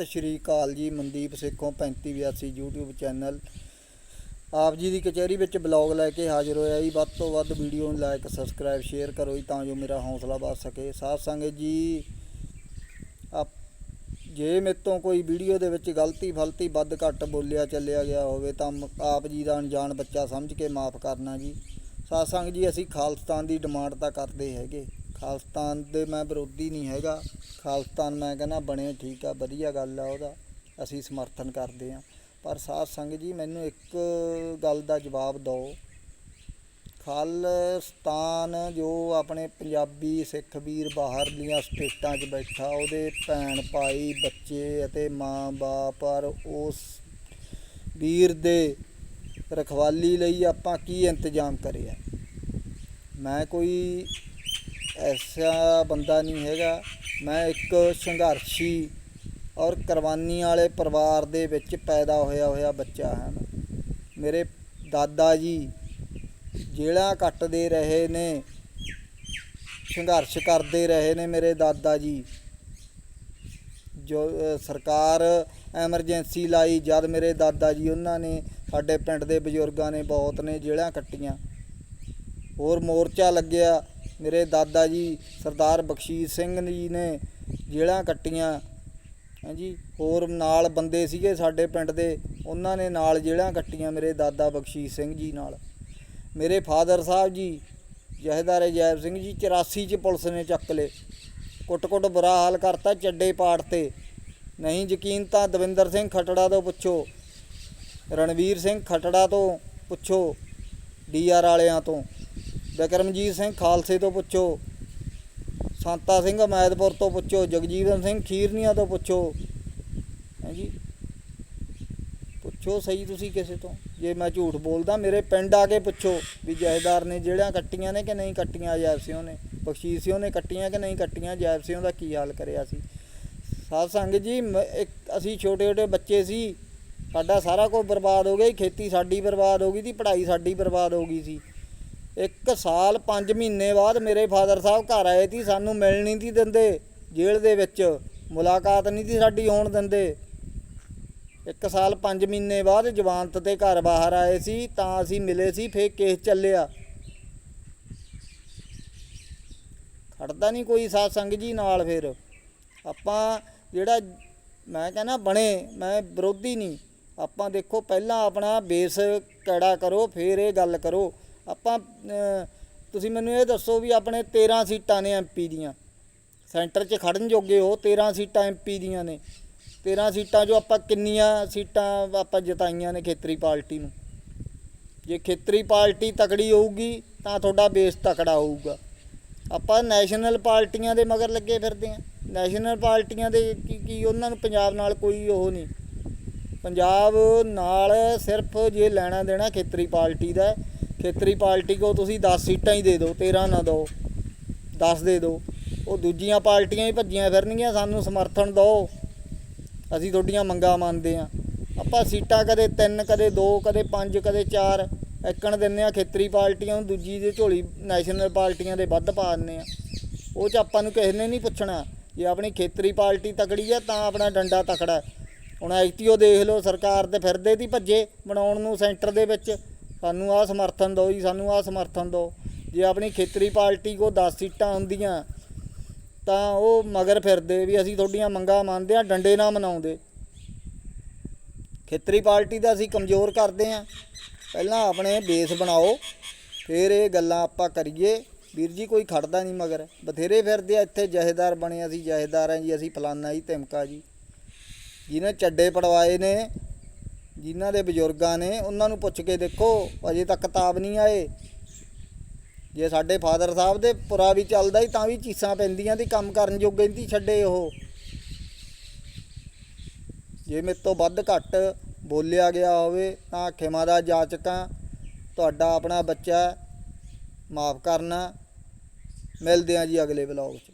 ਸਤਿ ਸ਼੍ਰੀ ਅਕਾਲ ਜੀ, Mandeep Sekhon 3582 YouTube channel. ਆਪ ਜੀ ਦੀ ਕਚਹਿਰੀ ਵਿੱਚ ਬਲੌਗ ਲੈ ਕੇ ਹਾਜ਼ਰ ਹੋਇਆ ਜੀ। ਵੱਧ ਤੋਂ ਵੱਧ ਵੀਡੀਓ ਨੂੰ ਲਾਈਕ ਸਬਸਕ੍ਰਾਈਬ, ਸ਼ੇਅਰ ਕਰੋ ਜੀ, ਤਾਂ ਜੋ ਮੇਰਾ ਹੌਸਲਾ ਵੱਧ ਸਕੇ। ਸਾਧ ਸੰਗਤ ਜੀ, ਆਪ ਜੇ ਮੇਰੇ ਤੋਂ ਕੋਈ ਵੀਡੀਓ ਦੇ ਵਿੱਚ ਗਲਤੀ, ਫਲਤੀ, ਵੱਧ ਘੱਟ ਬੋਲਿਆ, ਚੱਲਿਆ ਗਿਆ ਹੋਵੇ, ਤਾਂ ਮ- ਆਪ ਜੀ ਦਾ ਅਣਜਾਣ ਬੱਚਾ ਸਮਝ ਕੇ ਮਾਫ ਕਰਨਾ ਜੀ। ਸਾਧ ਸੰਗਤ ਜੀ, ਅਸੀਂ ਖਾਲਸਤਾਨ ਦੀ ਡਿਮਾਂਡ ਤਾਂ ਕਰਦੇ ਹੈਗੇ। ਖਾਲਸਤਾਨ ਦੇ ਮੈਂ ਵਿਰੋਧੀ ਨਹੀਂ ਹੈਗਾ। ਖਾਲਸਤਾਨ ਮੈਂ ਕਹਿੰਦਾ ਬਣੇ ਠੀਕ ਆ, ਵਧੀਆ ਗੱਲ ਆ ਉਹਦਾ। ਅਸੀਂ ਸਮਰਥਨ ਕਰਦੇ ਆ ਪਰ ਸਾਧ ਸੰਗਤ ਜੀ, ਮੈਨੂੰ ਇੱਕ ਗੱਲ ਦਾ ਜਵਾਬ ਦਿਓ। ਖਾਲਸਤਾਨ ਜੋ ਆਪਣੇ ਪੰਜਾਬੀ ਸਿੱਖ ਵੀਰ ਬਾਹਰਲੀਆਂ ਸਟੇਟਾਂ 'ਚ ਬੈਠਾ, ਉਹਦੇ ਭੈਣ ਭਾਈ, ਬੱਚੇ ਅਤੇ ਮਾਂ-ਬਾਪ ਪਰ ਉਸ ਵੀਰ ਦੇ ਰਖਵਾਲੀ ਲਈ ਆਪਾਂ ਕੀ ਇੰਤਜ਼ਾਮ ਕਰਿਆ ਮੈਂ ਕੋਈ ਐਸਾ ਬੰਦਾ ਨਹੀਂ ਹੈਗਾ। ਮੈਂ ਇੱਕ ਸੰਘਰਸ਼ੀ ਔਰ ਕੁਰਬਾਨੀ ਵਾਲੇ ਪਰਿਵਾਰ ਦੇ ਵਿੱਚ ਪੈਦਾ ਹੋਇਆ ਹੋਇਆ ਬੱਚਾ ਹਾਂ ਮੇਰੇ ਦਾਦਾ ਜੀ ਜੇਲ੍ਹਾਂ ਕੱਟਦੇ ਰਹੇ ਨੇ, ਸੰਘਰਸ਼ ਕਰਦੇ ਰਹੇ ਨੇ ਮੇਰੇ ਦਾਦਾ ਜੀ। ਜੋ ਸਰਕਾਰ ਐਮਰਜੈਂਸੀ ਲਾਈ ਜਦ ਮੇਰੇ ਦਾਦਾ ਜੀ ਉਹਨਾਂ ਨੇ, ਸਾਡੇ ਪਿੰਡ ਦੇ ਬਜ਼ੁਰਗਾਂ ਨੇ ਬਹੁਤ ਨੇ ਜੇਲ੍ਹਾਂ ਕੱਟੀਆਂ। ਹੋਰ ਮੋਰਚਾ ਲੱਗਿਆ। ਮੇਰੇ ਦਾਦਾ ਜੀ ਸਰਦਾਰ ਬਖਸ਼ੀਸ਼ ਸਿੰਘ ਜੀ ਨੇ ਜੇਲ੍ਹਾਂ ਕੱਟੀਆਂ। ਹਾਂਜੀ, ਹੋਰ ਨਾਲ ਬੰਦੇ ਸੀਗੇ ਸਾਡੇ ਪਿੰਡ ਦੇ, ਉਹਨਾਂ ਨੇ ਨਾਲ ਜੇਲ੍ਹਾਂ ਕੱਟੀਆਂ ਮੇਰੇ ਦਾਦਾ ਬਖਸ਼ੀਸ਼ ਸਿੰਘ ਜੀ ਨਾਲ। ਮੇਰੇ ਫਾਦਰ ਸਾਹਿਬ ਜੀ, ਜਹੇਦਾਰ ਜੈਬ ਸਿੰਘ ਜੀ 84 ਚ ਪੁਲਿਸ ਨੇ ਚੱਕ ਲਏ। ਕੁੱਟ-ਕੁੱਟ ਬੁਰਾ ਹਾਲ ਕਰਤਾ ਚੱਡੇ ਪਾੜ ਤੇ। ਨਹੀਂ ਯਕੀਨ ਤਾਂ ਦਵਿੰਦਰ ਸਿੰਘ ਖਟੜਾ ਤੋਂ ਪੁੱਛੋ। ਰਣਵੀਰ ਸਿੰਘ ਖਟੜਾ ਤੋਂ ਪੁੱਛੋ ਡੀਆਰ ਵਾਲਿਆਂ ਤੋਂ। ਬਿਕਰਮਜੀਤ ਸਿੰਘ ਖਾਲਸੇ ਤੋਂ ਪੁੱਛੋ, ਸੰਤਾ ਸਿੰਘ ਅਮੈਦਪੁਰ ਤੋਂ ਪੁੱਛੋ, ਜਗਜੀਵਨ ਸਿੰਘ ਖੀਰਨੀਆਂ ਤੋਂ ਪੁੱਛੋ, ਹਾਂਜੀ। ਪੁੱਛੋ ਸਹੀ ਤੁਸੀਂ ਕਿਸੇ ਤੋਂ, ਜੇ ਮੈਂ ਝੂਠ ਬੋਲਦਾ, ਮੇਰੇ ਪਿੰਡ ਆ ਕੇ ਪੁੱਛੋ ਵੀ ਜਹੇਦਾਰ ਨੇ ਜਿਹੜੀਆਂ ਕੱਟੀਆਂ ਨੇ ਕਿ ਨਹੀਂ ਕੱਟੀਆਂ ਜੈਬ ਸਿੰਘ ਨੇ, ਬਖਸ਼ੀਸ਼ ਸਿੰਘ ਨੇ ਕੱਟੀਆਂ ਕਿ ਨਹੀਂ ਕੱਟੀਆਂ ਜੈਬ ਸਿੰਘ ਦਾ ਕੀ ਹਾਲ ਕਰਿਆ ਸੀ। ਸਾਧ ਸੰਗਤ ਜੀ, ਮ- ਇੱਕ ਅਸੀਂ ਛੋਟੇ ਛੋਟੇ ਬੱਚੇ ਸੀ, ਸਾਡਾ ਸਾਰਾ ਕੁਝ ਬਰਬਾਦ ਹੋ ਗਿਆ ਖੇਤੀ ਸਾਡੀ ਬਰਬਾਦ ਹੋ ਗਈ ਸੀ, ਪੜ੍ਹਾਈ ਸਾਡੀ ਬਰਬਾਦ ਹੋ ਗਈ ਸੀ। ਇੱਕ ਸਾਲ 5 ਮਹੀਨੇ ਬਾਅਦ ਮੇਰੇ ਫਾਦਰ ਸਾਹਿਬ ਘਰ ਆਏ ਸੀ, ਸਾਨੂੰ ਮਿਲ ਨਹੀਂ ਸੀ ਦਿੰਦੇ। ਜੇਲ੍ਹ ਦੇ ਵਿੱਚ ਮੁਲਾਕਾਤ ਨਹੀਂ ਸੀ ਸਾਡੀ ਹੋਣ ਦਿੰਦੇ। ਇੱਕ ਸਾਲ 5 ਮਹੀਨੇ ਬਾਅਦ ਜਵਾਨਤ ਤੇ ਘਰ ਬਾਹਰ ਆਏ ਸੀ, ਤਾਂ ਅਸੀਂ ਮਿਲੇ ਸੀ, ਫੇਰ ਕੇਸ ਚੱਲਿਆ। ਖੜਦਾ ਨਹੀਂ ਕੋਈ ਸਾਧ ਸੰਗ ਜੀ ਨਾਲ ਫਿਰ। ਆਪਾਂ ਜਿਹੜਾ ਮੈਂ ਕਹਿੰਦਾ ਬਣੇ, ਮੈਂ ਵਿਰੋਧੀ ਨਹੀਂ। ਆਪਾਂ ਦੇਖੋ, ਪਹਿਲਾਂ ਆਪਣਾ ਬੇਸ ਕੜਾ ਕਰੋ, ਫਿਰ ਇਹ ਗੱਲ ਕਰੋ। ਆਪਾਂ ਤੁਸੀਂ ਮੈਨੂੰ ਇਹ ਦੱਸੋ ਵੀ ਆਪਣੇ 13 ਸੀਟਾਂ ਨੇ ਐਮਪੀ ਦੀਆਂ। ਸੈਂਟਰ 'ਚ ਖੜਨ ਜੋਗੇ ਉਹ 13 ਸੀਟਾਂ ਐਮਪੀ ਦੀਆਂ ਨੇ। 13 ਸੀਟਾਂ 'ਚੋਂ ਆਪਾਂ ਕਿੰਨੀਆਂ ਸੀਟਾਂ ਆਪਾਂ ਜਿਤਾਈਆਂ ਨੇ ਖੇਤਰੀ ਪਾਰਟੀ ਨੂੰ? ਜੇ ਖੇਤਰੀ ਪਾਰਟੀ ਤਕੜੀ ਹੋਊਗੀ, ਤਾਂ ਤੁਹਾਡਾ ਬੇਸ ਤਕੜਾ ਹੋਊਗਾ। ਆਪਾਂ ਨੈਸ਼ਨਲ ਪਾਰਟੀਆਂ ਦੇ ਮਗਰ ਲੱਗੇ ਫਿਰਦੇ ਆ। ਨੈਸ਼ਨਲ ਪਾਰਟੀਆਂ ਦੇ ਕੀ ਕੀ ਉਹਨਾਂ ਨੂੰ ਪੰਜਾਬ ਨਾਲ ਕੋਈ ਉਹ ਨਹੀਂ। ਪੰਜਾਬ ਨਾਲ ਸਿਰਫ ਜੇ ਲੈਣਾ ਦੇਣਾ ਖੇਤਰੀ ਪਾਰਟੀ ਦਾ ਖੇਤਰੀ ਪਾਰਟੀ ਕੋ ਤੁਸੀਂ 10 ਸੀਟਾਂ ਹੀ ਦੇ ਦਿਓ 13 ਨਾ ਦਿਓ 10 ਦੇ ਦਿਓ। ਉਹ ਦੂਜੀਆਂ ਪਾਰਟੀਆਂ ਹੀ ਭੱਜੀਆਂ ਫਿਰਨਗੀਆਂ, ਸਾਨੂੰ ਸਮਰਥਨ ਦਿਓ ਅਸੀਂ ਤੁਹਾਡੀਆਂ ਮੰਗਾਂ ਮੰਨਦੇ ਆ ਆਪਾਂ ਸੀਟਾਂ ਕਦੇ 3 ਕਦੇ 2 ਕਦੇ 5 ਕਦੇ 4 ਇੱਕਣ ਦਿੰਨੇ ਆ ਖੇਤਰੀ ਪਾਰਟੀਆਂ ਨੂੰ, ਦੂਜੀ ਦੇ ਝੋਲੀ ਨੈਸ਼ਨਲ ਪਾਰਟੀਆਂ ਦੇ ਵੱਧ ਪਾ ਦਿੰਨੇ ਆ ਉਹ ਚ ਆਪਾਂ ਨੂੰ ਕਿਸੇ ਨੇ ਨਹੀਂ ਪੁੱਛਣਾ, ਜੇ ਆਪਣੀ ਖੇਤਰੀ ਪਾਰਟੀ ਤਕੜੀ ਆ, ਤਾਂ ਆਪਣਾ ਡੰਡਾ ਤਕੜਾ। ਹੈ। ਹੁਣ ਐਕਟੀਓ ਦੇਖ ਲਓ, ਸਰਕਾਰ ਤੇ ਫਿਰਦੇ ਦੀ ਭੱਜੇ, ਬਣਾਉਣ ਨੂੰ ਸੈਂਟਰ ਦੇ ਵਿੱਚ। ਸਾਨੂੰ ਆਹ ਸਮਰਥਨ ਦਿਓ ਜੀ, ਸਾਨੂੰ ਆ ਸਮਰਥਨ ਦਿਓ। ਜੇ ਆਪਣੀ ਖੇਤਰੀ ਪਾਰਟੀ ਕੋ 10 ਸੀਟਾਂ ਹੁੰਦੀਆਂ, ਤਾਂ ਉਹ ਮਗਰ ਫਿਰਦੇ ਵੀ ਅਸੀਂ ਤੁਹਾਡੀਆਂ ਮੰਗਾਂ ਮੰਨਦੇ ਆ ਡੰਡੇ ਨਾ ਮਨਾਉਂਦੇ। ਖੇਤਰੀ ਪਾਰਟੀ ਦਾ ਅਸੀਂ ਕਮਜ਼ੋਰ ਕਰਦੇ ਆ ਪਹਿਲਾਂ ਆਪਣੇ ਬੇਸ ਬਣਾਓ, ਫਿਰ ਇਹ ਗੱਲਾਂ ਆਪਾਂ ਕਰੀਏ। ਵੀਰ ਜੀ, ਕੋਈ ਖੜਦਾ ਨਹੀਂ ਮਗਰ। ਬਥੇਰੇ ਫਿਰਦੇ ਆ ਇੱਥੇ, ਜਹੇਦਾਰ ਬਣੇ ਅਸੀਂ, ਜਹੇਦਾਰ ਆ ਜੀ, ਅਸੀਂ ਫਲਾਨਾ ਜੀ, ਧਮਕਾ ਜੀ। ਜਿਹਨੇ ਚੱਡੇ ਪੜਵਾਏ ਨੇ ਜਿਨ੍ਹਾਂ ਦੇ ਬਜ਼ੁਰਗਾਂ ਨੇ ਉਹਨਾਂ ਨੂੰ ਪੁੱਛ ਕੇ ਦੇਖੋ, ਅਜੇ ਤੱਕ ਕਿਤਾਬ ਨਹੀਂ ਆਏ। ਜੇ ਸਾਡੇ ਫਾਦਰ ਸਾਹਿਬ ਦੇ ਪੁਰਾ ਵੀ ਚੱਲਦਾ ਹੀ ਤਾਂ ਵੀ ਚੀਸਾਂ ਪੈਂਦੀਆਂ ਦੀ ਕੰਮ ਕਰਨ ਜੋਗੇ ਨਹੀਂ ਛੱਡੇ ਉਹ। ਜੇ ਮੇਰੇ ਤੋਂ ਵੱਧ ਘੱਟ ਬੋਲਿਆ ਗਿਆ ਹੋਵੇ, ਤਾਂ ਖਿਮਾ ਦਾ ਜਾਚਕਾਂ ਤੁਹਾਡਾ ਆਪਣਾ ਬੱਚਾ ਮਾਫ ਕਰਨਾ। ਮਿਲਦੇ ਹਾਂ ਜੀ ਅਗਲੇ ਵਲੌਗ 'ਚ।